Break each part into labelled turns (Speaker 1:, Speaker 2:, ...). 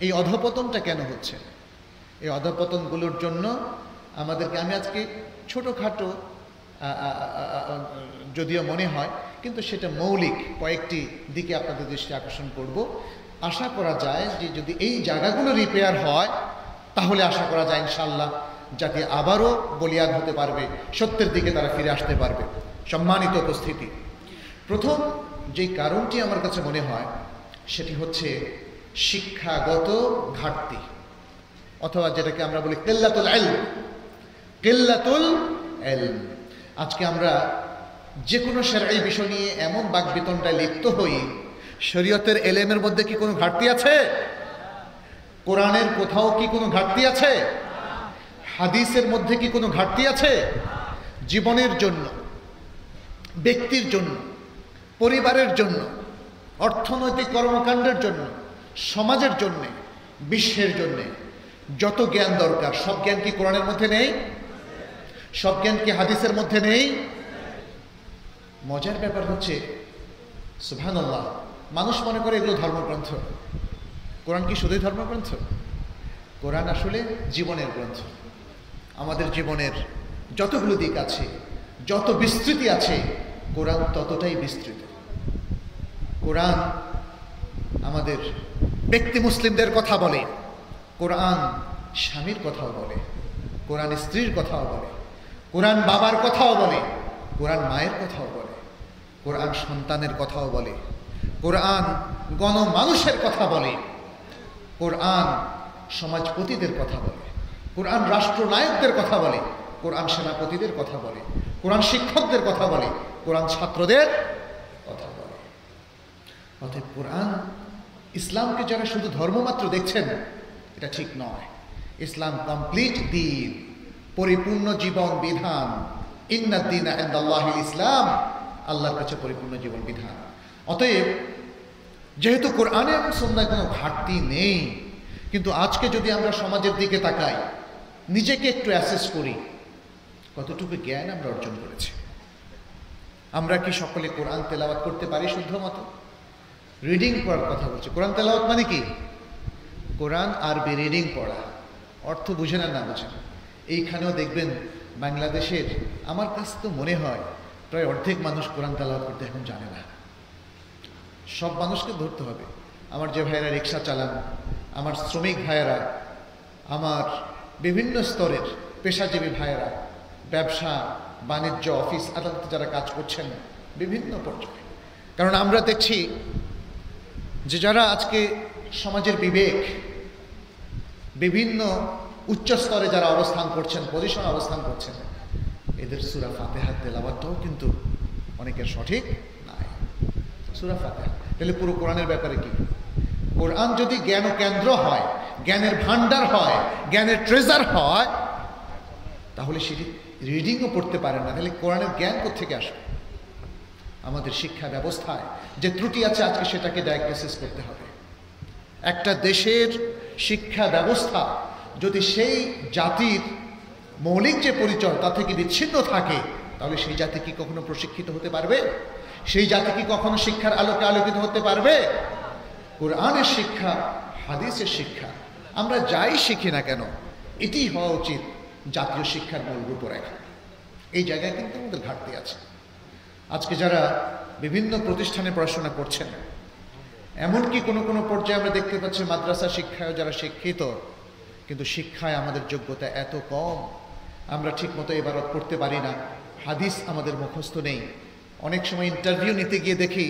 Speaker 1: এই অধপতনটা কেন হচ্ছে? এই অধপতনগুলোর জন্য আমাদেরকে আমি আজকে ছোটোখাটো যদিও মনে হয়, কিন্তু সেটা মৌলিক কয়েকটি দিকে আপনাদের দৃষ্টি আকর্ষণ করব। আশা করা যায় যে যদি এই জায়গাগুলো রিপেয়ার হয়, তাহলে আশা করা যায় ইনশাল্লাহ জাতি আবারও বলিয়াদ হতে পারবে, সত্যের দিকে তারা ফিরে আসতে পারবে। সম্মানিত উপস্থিতি। প্রথম যেই কারণটি আমার কাছে মনে হয়, সেটি হচ্ছে শিক্ষাগত ঘাটতি, অথবা যেটাকে আমরা বলি কেল্লাতুল এল কেল্লাতুল এল আজকে আমরা যে কোনো সেরাই বিষয় নিয়ে এমন বাকবিতনটায় লিপ্ত হই, শরীয়তের এলেমের মধ্যে কি কোনো ঘাটতি আছে? কোরআনের কোথাও কি কোনো ঘাটতি আছে? হাদিসের মধ্যে কি কোনো ঘাটতি আছে? জীবনের জন্য, ব্যক্তির জন্য, পরিবারের জন্য, অর্থনৈতিক কর্মকাণ্ডের জন্য সমাজের জন্যে, বিশ্বের জন্যে যত জ্ঞান দরকার, সব জ্ঞান কি কোরআনের মধ্যে নেই? সব জ্ঞান কি হাদিসের মধ্যে নেই? মজার ব্যাপার হচ্ছে সুহান মানুষ মনে করে এগুলো ধর্মগ্রন্থ। কোরআন কি শুধুই ধর্মগ্রন্থ? কোরআন আসলে জীবনের গ্রন্থ। আমাদের জীবনের যতগুলো দিক আছে, যত বিস্তৃতি আছে, কোরআন ততটাই বিস্তৃত। কোরআন আমাদের ব্যক্তি মুসলিমদের কথা বলে কোরআন স্বামীর কথাও বলে কোরআন স্ত্রীর কথাও বলে কোরআন বাবার কথাও বলে কোরআন মায়ের কথাও বলে কোরআন সন্তানের কথাও বলে কোরআন গণমানুষের কথা বলে কোরআন সমাজপতিদের কথা বলে কোরআন রাষ্ট্রনায়কদের কথা বলে কোরআন সেনাপতিদের কথা বলে কোরআন শিক্ষকদের কথা বলে কোরআন ছাত্রদের কথা বলে অতএব কোরআন ইসলামকে যারা শুধু ধর্মমাত্র দেখছেন, এটা ঠিক নয়। ইসলাম কমপ্লিট দিন পরিপূর্ণ জীবন বিধান। ইন্নাদ্দিন ইসলাম, আল্লাহর কাছে পরিপূর্ণ জীবন বিধান। অতএব, যেহেতু কোরআনে এবং সন্ধ্যায় কোনো ঘাটতি নেই, কিন্তু আজকে যদি আমরা সমাজের দিকে তাকাই, নিজেকে একটু অ্যাসেস করি, কতটুকু জ্ঞান আমরা অর্জন করেছি? আমরা কি সকলে কোরআন তেলাওয়াত করতে পারি শুদ্ধ মতো রিডিং পড়ার কথা বলছি। কোরআন তেলাওয়াত মানে কি? কোরআন আরবি রিডিং পড়া। অর্থ বুঝে না না বুঝেন এইখানেও দেখবেন বাংলাদেশের, আমার কাছে তো মনে হয়, প্রায় অর্ধেক মানুষ কোরআন তেলাওয়াত করতে এখন জানে না। সব মানুষকে ধরতে হবে। আমার যে ভাইয়েরা রিক্সা চালান, আমার শ্রমিক ভাইয়েরা, আমার বিভিন্ন স্তরের পেশাজীবী ভাইয়েরা, ব্যবসা, বাণিজ্য, অফিস, আদালতে যারা কাজ করছেন, বিভিন্ন পর্যায়ে। কারণ আমরা দেখছি যে যারা আজকে সমাজের বিবেক, বিভিন্ন উচ্চ স্তরে যারা অবস্থান করছেন পজিশন অবস্থান করছেন, এদের সুরা ফাতেহার তেলাবাদটাও কিন্তু অনেকের সঠিক নাই। সুরা ফাতেহা। তাহলে পুরো কোরআনের ব্যাপারে কি? কোরআন যদি জ্ঞান কেন্দ্র হয়, জ্ঞানের ভান্ডার হয়, জ্ঞানের ট্রেজার হয়, তাহলে সেটি রিডিংও পড়তে পারে না। তাহলে কোরআনের জ্ঞান থেকে আসবে? আমাদের শিক্ষা ব্যবস্থায় যে ত্রুটি আছে আজকে সেটাকে ডায়াগনোসিস করতে হবে। একটা দেশের শিক্ষা ব্যবস্থা যদি সেই জাতির মৌলিক যে পরিচয় তা থেকে বিচ্ছিন্ন থাকে, তাহলে সেই জাতি কি কখনো প্রশিক্ষিত হতে পারবে? সেই জাতি কি কখনো শিক্ষার আলোকে আলোকিত হতে পারবে? কোরআনের শিক্ষা, হাদিসের শিক্ষা, আমরা যাই শিখি না কেন, এটি হওয়া উচিত জাতীয় শিক্ষার মূল রূপরেখা। এই জায়গায় কিন্তু আমাদের ঘাটতি আছে। আজকে যারা বিভিন্ন প্রতিষ্ঠানে পড়াশোনা করছেন, এমনকি কোনো কোনো পর্যায়ে আমরা দেখতে পাচ্ছি মাদ্রাসা শিক্ষায় যারা শিক্ষিত, কিন্তু শিক্ষায় আমাদের যোগ্যতা এত কম, আমরা ঠিকমতো এবারত করতে পারি না, হাদিস আমাদের মুখস্থ নেই। অনেক সময় ইন্টারভিউ নিতে গিয়ে দেখি,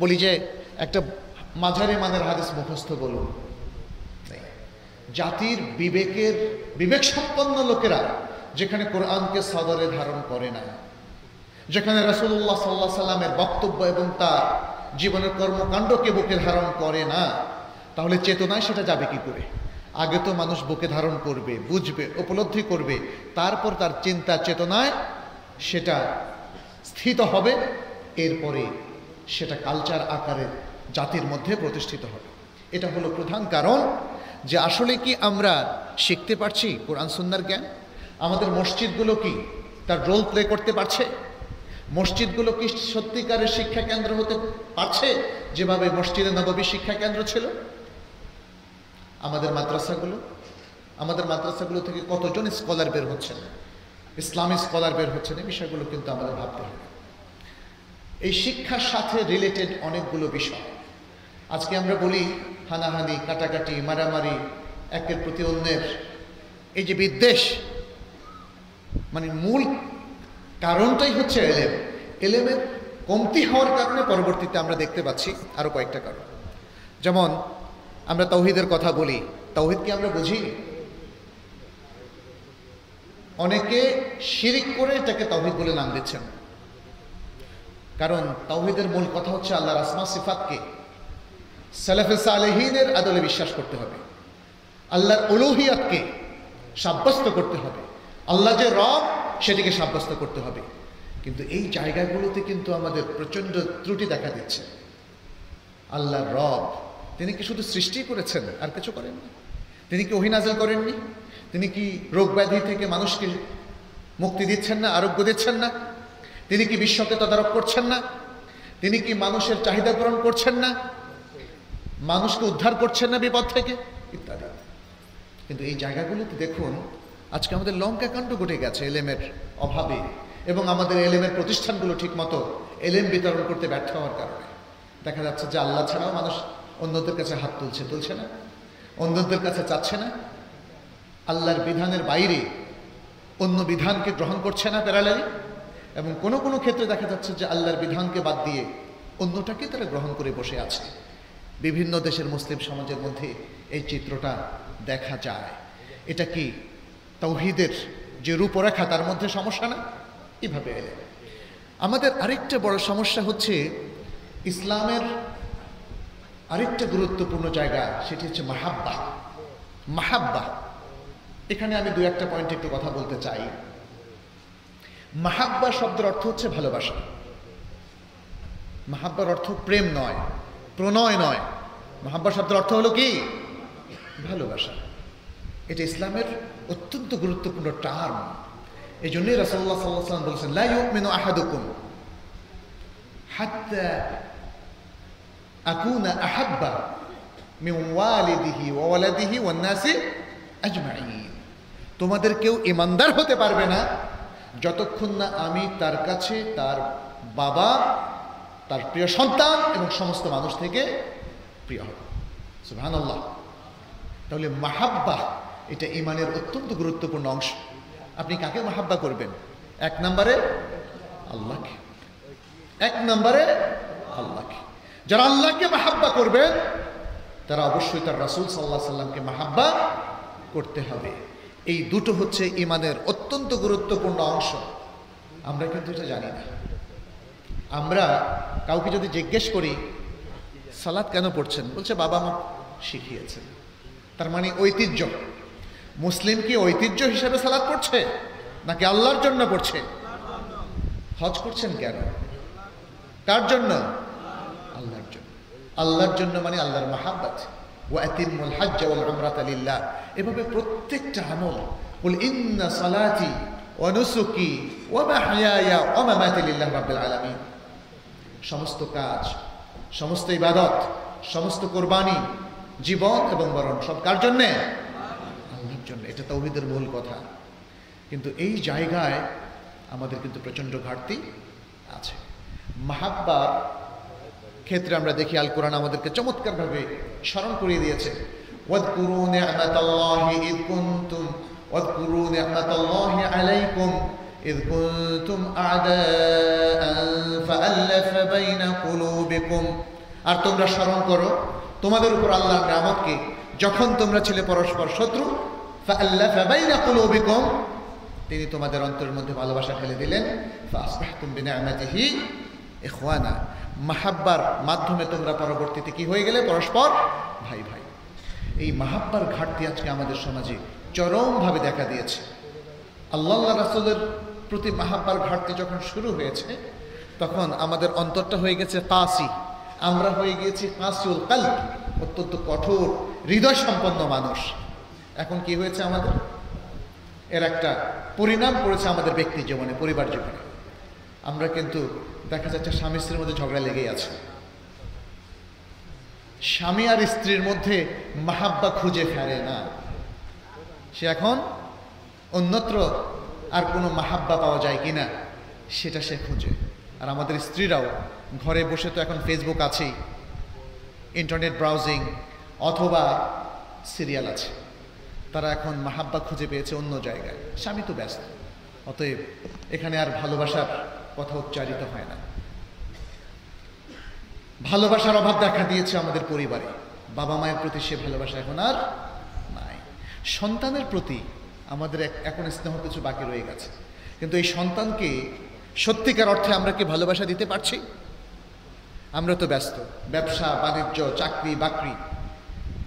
Speaker 1: বলি যে একটা মাঝারি মানের হাদিস মুখস্থ বলুন। জাতির বিবেকের বিবেক সম্পন্ন লোকেরা যেখানে কোরআনকে সদরে ধারণ করে না। যেখানে রসুল্লাহ সাল্লাহ সাল্লামের বক্তব্য এবং তার জীবনের কর্মকাণ্ডকে বুকে ধারণ করে না, তাহলে চেতনায় সেটা যাবে কি করে? আগে তো মানুষ বুকে ধারণ করবে, বুঝবে, উপলব্ধি করবে, তারপর তার চিন্তা চেতনায় সেটা স্থিত হবে, এরপরে সেটা কালচার আকারে জাতির মধ্যে প্রতিষ্ঠিত হবে। এটা হলো প্রধান কারণ যে আসলে কি আমরা শিখতে পারছি কোরআন সুন্নার জ্ঞান? আমাদের মসজিদগুলো কি তার রোল প্লে করতে পারছে? মসজিদগুলো কি সত্যিকারের শিক্ষা কেন্দ্র হতে পারছে যেভাবে মসজিদে নববী শিক্ষা কেন্দ্র ছিল? আমাদের মাদ্রাসাগুলো? আমাদের মাদ্রাসাগুলো থেকে কতজন স্কলার বের হচ্ছেন? ইসলামী স্কলার বের হচ্ছেন, এই বিষয়গুলো কিন্তু আমাদের ভাবতে হবে। এই শিক্ষার সাথে রিলেটেড অনেকগুলো বিষয়। আজকে আমরা বলি হানাহানি, কাটাকাটি, মারামারি, একের প্রতি অন্যের। এই যে বিদ্বেষ মানে মূল কারণটাই হচ্ছে এলেম। এলেমের কমতি হওয়ার কারণে পরবর্তীতে আমরা দেখতে পাচ্ছি আরও কয়েকটা কারণ। যেমন, আমরা তৌহিদের কথা বলি। তৌহিদকে আমরা বুঝি? অনেকে শিরিক করে এটাকে তৌহিদ বলে নাম দিচ্ছেন। কারণ তৌহিদের মূল কথা হচ্ছে আল্লাহ রাসমা সিফাতকে। সালাফে সালেহিনের আদলে বিশ্বাস করতে হবে। আল্লাহর অলুহিয়াতকে সাব্যস্ত করতে হবে। আল্লাহ যে রব সেটিকে সাব্যস্ত করতে হবে। কিন্তু এই জায়গাগুলোতে কিন্তু আমাদের প্রচণ্ড ত্রুটি দেখা দিচ্ছে। আল্লাহ রব, তিনি কি শুধু সৃষ্টি করেছেন আর কিছু করেননি? তিনি কি অহিনাজল করেননি? তিনি কি রোগ ব্যাধি থেকে মানুষকে মুক্তি দিচ্ছেন না, আরোগ্য দিচ্ছেন না? তিনি কি বিশ্বকে তদারক করছেন না? তিনি কি মানুষের চাহিদা পূরণ করছেন না? মানুষকে উদ্ধার করছেন না বিপদ থেকে? ইত্যাদি। কিন্তু এই জায়গাগুলোতে দেখুন আজকে আমাদের লঙ্কা কাণ্ড ঘটে গেছে এলেমের অভাবে এবং আমাদের এলেমের প্রতিষ্ঠানগুলো ঠিকমতো এলেম বিতরণ করতে ব্যর্থ হওয়ার কারণে। দেখা যাচ্ছে যে আল্লাহ ছাড়াও মানুষ অন্যদের কাছে হাত তুলছে তুলছে না, অন্যদের কাছে চাচ্ছে না। আল্লাহর বিধানের বাইরে অন্য বিধানকে গ্রহণ করছে না প্যারালালি এবং কোনো কোনো ক্ষেত্রে দেখা যাচ্ছে যে আল্লাহর বিধানকে বাদ দিয়ে অন্যটাকে তারা গ্রহণ করে বসে আছে। বিভিন্ন দেশের মুসলিম সমাজের মধ্যে এই চিত্রটা দেখা যায়। এটা কি তৌহিদের যে রূপরেখা, তার মধ্যে সমস্যা না? এভাবে আমাদের আরেকটা বড় সমস্যা হচ্ছে, ইসলামের আরেকটা গুরুত্বপূর্ণ জায়গা, সেটি হচ্ছে মাহাব্বা। মাহাব্বা। এখানে আমি দু একটা পয়েন্ট একটু কথা বলতে চাই। মাহাব্বা শব্দের অর্থ হচ্ছে ভালোবাসা। মাহাব্বার অর্থ প্রেম নয়, প্রণয় নয়। মাহাব্বা শব্দের অর্থ হলো কি? ভালোবাসা। এটা ইসলামের অত্যন্ত গুরুত্বপূর্ণ টার্ম এই জন্যই রাসল্লাহ সাল্লাহ সাল্লাম বলছেন, লা ইউমিনু আহাদুকুম হাত্তা আকুনা আহাব্বা মিন আজমাইন। তোমাদের কেউ ইমানদার হতে পারবে না যতক্ষণ না আমি তার কাছে, তার বাবা, তার প্রিয় সন্তান এবং সমস্ত মানুষ থেকে প্রিয় হবে। সুহান তাহলে মাহাব্বা এটা ইমানের অত্যন্ত গুরুত্বপূর্ণ অংশ। আপনি কাকে মাহাব্বা করবেন? এক নম্বরে আল্লাহকে। এক নম্বরে আল্লাহকে। যারা আল্লাহকে মাহাব্বা করবেন, তারা অবশ্যই তার রাসুল সাল্লাহ সাল্লামকে মাহাব্বা করতে হবে। এই দুটো হচ্ছে ইমানের অত্যন্ত গুরুত্বপূর্ণ অংশ। আমরা কিন্তু এটা জানি না। আমরা কাউকে যদি জিজ্ঞেস করি সালাদ কেন পড়ছেন? বলছে, বাবা মা শিখিয়েছেন। তার মানে ঐতিহ্য। মুসলিম কি ঐতিহ্য হিসাবে সালাদ পড়ছে নাকি আল্লাহর জন্য পড়ছে হজ করছেন কেন? কার জন্য? আল্লাহর জন্য। আল্লাহর জন্য মানে আল্লাহর মাহাব্বাত। ওয়াতিমুল হজ্জ ওয়াল উমরাতা লিল্লাহ। এভাবে প্রত্যেকটা আমল, কুল ইন্না সালাতি ওয়া নুসুকি ওয়া মাহইয়ায়া ওয়া মামাতি লিল্লাহি রাব্বিল আলামিন। সমস্ত কাজ, সমস্ত ইবাদত, সমস্ত কোরবানি, জীবন এবং মরণ সব কার জন্যে? জন্য এটা তৌহিদের মূল কথা কিন্তু এই জায়গায় আমাদের কিন্তু প্রচণ্ড ঘাটতি আছে মাহাব্বা ক্ষেত্রে আমরা দেখি আল কোরআন আমাদেরকে চমৎকারভাবে স্মরণ করিয়ে দিয়েছে واذكروا نعمة الله إذ كنتم واذكروا نعمة الله عليكم إذ كنتم أعداء فألف بين قلوبكم আর তোমরা স্মরণ করো তোমাদের উপর আল্লাহর নিয়ামতকে যখন তোমরা ছিলে পরস্পর শত্রু فألف بين قلوبكم তিনি তোমাদের অন্তরের মধ্যে ভালোবাসা ফেলে দিলেন। এখোয়ানা মাহাব্বার মাধ্যমে তোমরা পরবর্তীতে কি হয়ে গেলে? পরস্পর ভাই ভাই। এই মাহাব্বার ঘাটতি আজকে আমাদের সমাজে চরমভাবে দেখা দিয়েছে। আল্লাহ রাসুলের প্রতি মাহাব্বার ঘাটতি যখন শুরু হয়েছে, তখন আমাদের অন্তরটা হয়ে গেছে কাসি। আমরা হয়ে গিয়েছি কাসিউল কাল অত্যন্ত কঠোর হৃদয় সম্পন্ন মানুষ। এখন কি হয়েছে আমাদের? এর একটা পরিণাম পড়েছে আমাদের ব্যক্তি জীবনে, পরিবার জীবনে। আমরা কিন্তু দেখা যাচ্ছে স্বামী স্ত্রীর মধ্যে ঝগড়া লেগেই আছে। স্বামী আর স্ত্রীর মধ্যে মাহাব্বা খুঁজে ফেরে না। সে এখন অন্যত্র আর কোনো মাহাব্বা পাওয়া যায় কিনা, সেটা সে খুঁজে। আর আমাদের স্ত্রীরাও ঘরে বসে তো এখন ফেসবুক আছেই ইন্টারনেট ব্রাউজিং অথবা সিরিয়াল আছে। তারা এখন মাহাব্বা খুঁজে পেয়েছে অন্য জায়গায়। স্বামী তো ব্যস্ত। অতএব এখানে আর ভালোবাসার কথা উচ্চারিত হয় না। ভালোবাসার অভাব দেখা দিয়েছে আমাদের পরিবারে। বাবা মায়ের প্রতি সে ভালোবাসা এখন আর নাই। সন্তানের প্রতি আমাদের এখন স্নেহ কিছু বাকি রয়ে গেছে। কিন্তু এই সন্তানকে সত্যিকার অর্থে আমরা কি ভালোবাসা দিতে পারছি? আমরা তো ব্যস্ত। ব্যবসা, বাণিজ্য, চাকরি, বাকরি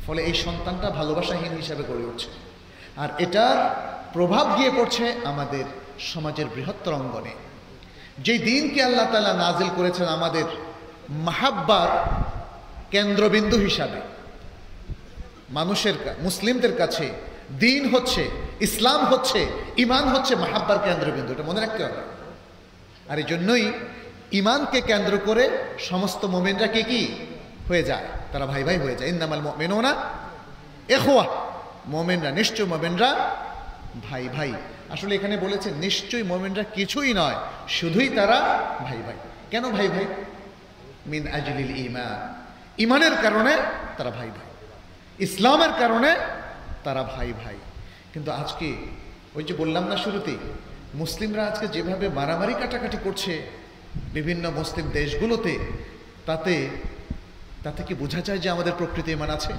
Speaker 1: ফলে এই সন্তানটা ভালোবাসাহীন হিসাবে গড়ে উঠছে। আর এটার প্রভাব গিয়ে পড়ছে আমাদের সমাজের বৃহত্তর অঙ্গনে। যেই দিনকে আল্লাহ তালা নাজিল করেছেন আমাদের মাহাব্বার কেন্দ্রবিন্দু হিসাবে, মানুষের মুসলিমদের কাছে দিন হচ্ছে, ইসলাম হচ্ছে ইমান হচ্ছে মাহাব্বার কেন্দ্রবিন্দু। এটা মনে রাখতে হবে। আর এই জন্যই ইমানকে কেন্দ্র করে সমস্ত মোমেনরা কে কি হয়ে যায়? তারা ভাই ভাই হয়ে যায়। ইন্দামাল মেনো না এখোয়া মোমেনরা নিশ্চয় মোমেনরা ভাই ভাই। আসলে এখানে বলেছে নিশ্চয়ই মোমেনরা কিছুই নয়, শুধুই তারা ভাই ভাই। কেন ভাই ভাই? মিন আজলিল ইমান ইমানের কারণে তারা ভাই ভাই। ইসলামের কারণে তারা ভাই ভাই। কিন্তু আজকে ওই যে বললাম না শুরুতেই, মুসলিমরা আজকে যেভাবে মারামারি কাটাকাটি করছে, বিভিন্ন মুসলিম দেশগুলোতে, তাতে তাতে কি বোঝা যায় যে আমাদের প্রকৃতি ইমান আছে?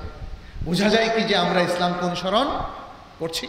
Speaker 1: বোঝা যায় কি যে আমরা ইসলামকে অনুসরণ করছি?